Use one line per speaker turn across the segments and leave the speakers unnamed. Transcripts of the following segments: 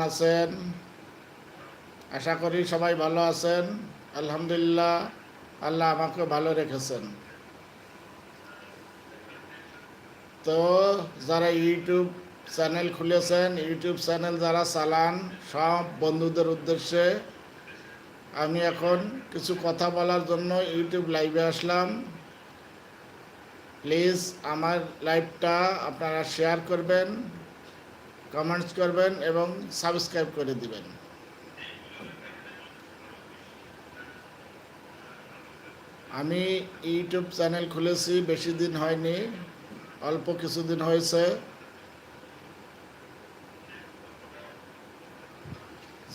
আছেন? আশা করি সবাই ভালো আছেন। আলহামদুলিল্লাহ, আল্লাহ আমাকে ভালো রেখেছেন। তো যারা ইউটিউব চ্যানেল খুলেছেন, ইউটিউব চ্যানেল যারা চালান, সব বন্ধুদের উদ্দেশ্যে আমি এখন কিছু কথা বলার জন্য ইউটিউব লাইভে আসলাম। প্লিজ আমার লাইভটা আপনারা শেয়ার করবেন। কমেন্টস করবেন এবং সাবস্ক্রাইব করে দিবেন। আমি ইউটিউব চ্যানেল খুলেছি, বেশি দিন হয়নি, অল্প কিছুদিন হয়েছে।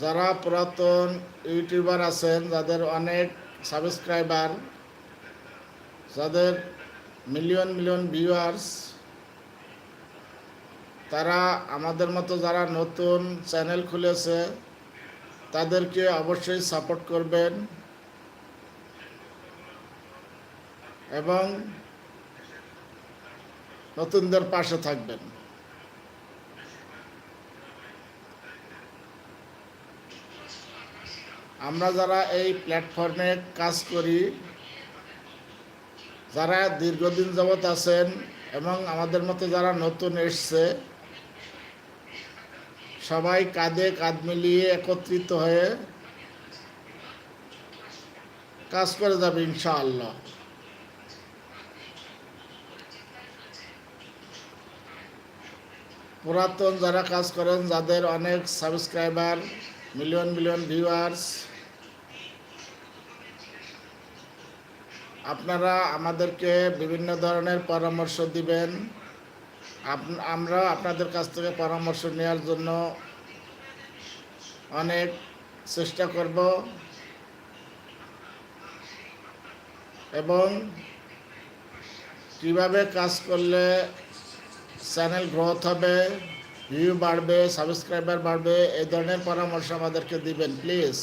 যারা পুরাতন ইউটিউবার আছেন, যাদের অনেক সাবস্ক্রাইবার যাদের মিলিয়ন মিলিয়ন ভিউয়ার্স তারা আমাদের মতো যারা নতুন চ্যানেল খুলেছে, তাদেরকে অবশ্যই সাপোর্ট করবেন। এবং নতুনদের পাশে থাকবেন। আমরা যারা এই প্ল্যাটফর্মে কাজ করি, যারা দীর্ঘদিন যাবৎ আছেন এবং আমাদের মতো যারা নতুন এসছে সবাই কাঁধে কাঁধ মিলিয়ে একত্রিত হয়ে কাজ করে যাবে ইনশাআল্লাহ। পুরাতন যারা কাজ করেন, যাদের অনেক সাবস্ক্রাইবার, মিলিয়ন মিলিয়ন ভিউয়ার্স, আপনারা আমাদেরকে বিভিন্ন ধরনের পরামর্শ দিবেন। আমরা আপনাদের কাছ থেকে পরামর্শ নেওয়ার জন্য অনেক চেষ্টা করব। এবং কীভাবে কাজ করলে চ্যানেল গ্রোথ হবে ভিউ বাড়বে সাবস্ক্রাইবার বাড়বে, এই ধরনের পরামর্শ আমাদেরকে দিবেন প্লিজ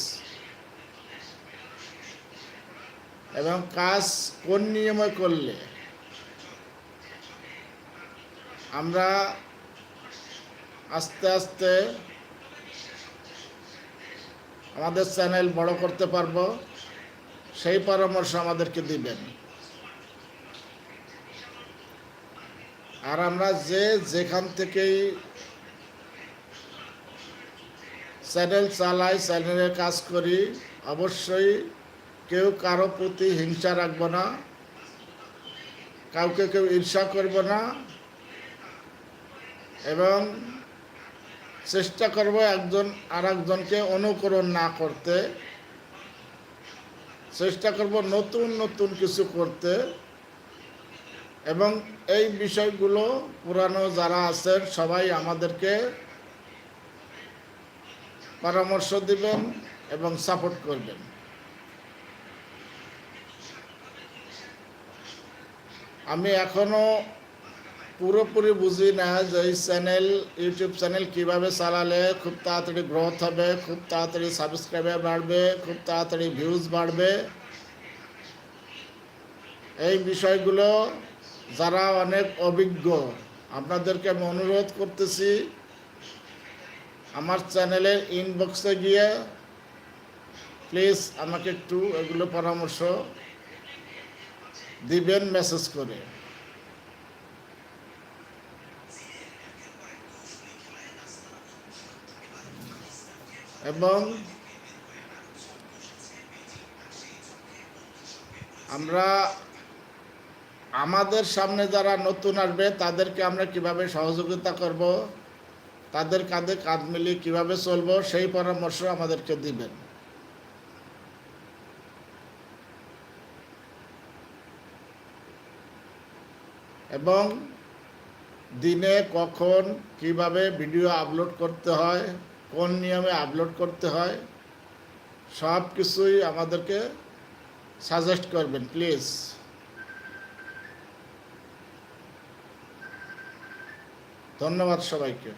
এবং কাজ কোন নিয়মে করলে? আমরা আস্তে আস্তে আমাদের চ্যানেল বড় করতে পারব, সেই পরামর্শ আমাদেরকে দিবেন। আর আমরা যে যেখান থেকেই চ্যানেল চালাই, চ্যানেলের কাজ করি, অবশ্যই কেউ কারও প্রতি হিংসা রাখব না, কাউকে কেউ ঈর্ষা করব না। এবং চেষ্টা করব একজন আর একজনকে অনুকরণ না করতে। চেষ্টা করব নতুন নতুন কিছু করতে। এবং এই বিষয়গুলো পুরানো যারা আছেন, সবাই আমাদেরকে পরামর্শ দিবেন এবং সাপোর্ট করবেন। আমি এখনও পুরোপুরি বুঝি না যে এই চ্যানেল, ইউটিউব চ্যানেল কীভাবে চালালে খুব তাড়াতাড়ি গ্রোথ হবে, খুব তাড়াতাড়ি সাবস্ক্রাইবার বাড়বে, খুব তাড়াতাড়ি ভিউজ বাড়বে। এই বিষয়গুলো যারা অনেক অভিজ্ঞ, আপনাদেরকে আমি অনুরোধ করতেছি, আমার চ্যানেলের ইনবক্সে গিয়ে প্লিজ আমাকে একটু এগুলো পরামর্শ দিবেন মেসেজ করে। এবং আমরা আমাদের সামনে যারা নতুন আসবে, তাদেরকে আমরা কীভাবে সহযোগিতা করব, তাদের কাঁধে কাঁধ মিলিয়ে কীভাবে চলবো, সেই পরামর্শ আমাদেরকে দিবেন। এবং দিনে কখন কীভাবে ভিডিও আপলোড করতে হয় কোন নিয়মে আপলোড করতে হয় সব কিছুই আমাদেরকে সাজেস্ট করবেন প্লিজ ধন্যবাদ সবাইকে।